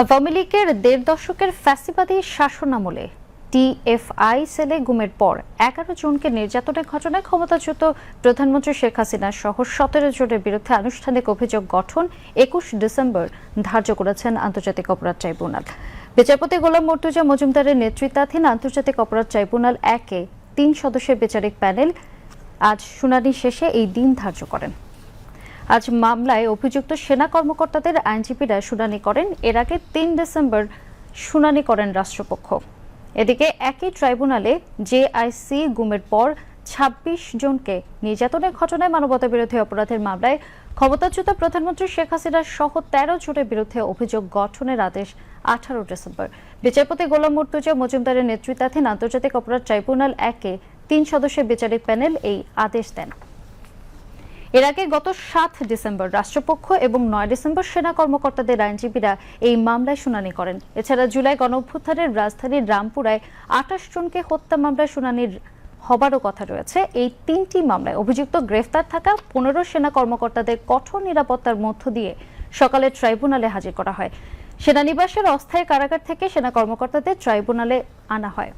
আওয়ামী লীগের দেড় দশকের ফ্যাসিবাদী শাসনামলে টিএফআই সেলে গুমের পর এগারো জনকে নির্যাতনের ঘটনায় ক্ষমতাচ্যুত প্রধানমন্ত্রী শেখ হাসিনা সহ সতেরো জনের বিরুদ্ধে আনুষ্ঠানিক অভিযোগ গঠন একুশ ডিসেম্বর ধার্য করেছেন আন্তর্জাতিক অপরাধ ট্রাইব্যুনাল। বিচারপতি গোলাম মর্তুজা মজুমদারের নেতৃত্বাধীন আন্তর্জাতিক অপরাধ ট্রাইব্যুনাল একে তিন সদস্যের বিচারিক প্যানেল আজ শুনানি শেষে এই দিন ধার্য করেন। আজ মামলায় অভিযুক্ত সেনা কর্মকর্তাদের আইনজীবীরা শুনানি করেন। এর আগে তিন ডিসেম্বর শুনানি করেন রাষ্ট্রপক্ষ। এদিকে একই ট্রাইব্যুনালে জেআইসি গুমের পর ২৬ জনকে নির্যাতনের ঘটনায় মানবতা বিরোধী অপরাধের মামলায় ক্ষমতাচ্যুত প্রধানমন্ত্রী শেখ হাসিনা সহ তেরো জনের বিরুদ্ধে অভিযোগ গঠনের আদেশ আঠারো ডিসেম্বর। বিচারপতি গোলাম মুর্তুজা মজুমদারের নেতৃত্বাধীন আন্তর্জাতিক অপরাধ ট্রাইব্যুনাল একে তিন সদস্যের বিচারিক প্যানেল এই আদেশ দেন। এর আগে গত সাত ডিসেম্বর রাষ্ট্রপক্ষ এবং নয় ডিসেম্বর সেনা কর্মকর্তাদের আইনজীবীরা এই মামলায় শুনানি করেন। এছাড়া জুলাই গণ অভ্যুত্থানের রাজধানীর রামপুরায় আঠাশ জনকে হত্যা মামলায় শুনানির হবারও কথা রয়েছে। এই তিনটি মামলায় অভিযুক্ত গ্রেফতার থাকা পনেরো সেনা কর্মকর্তাদের কঠোর নিরাপত্তার মধ্য দিয়ে সকালে ট্রাইব্যুনালে হাজির করা হয়। সেনানিবাসের অস্থায়ী কারাগার থেকে সেনা কর্মকর্তাদের ট্রাইব্যুনালে আনা হয়।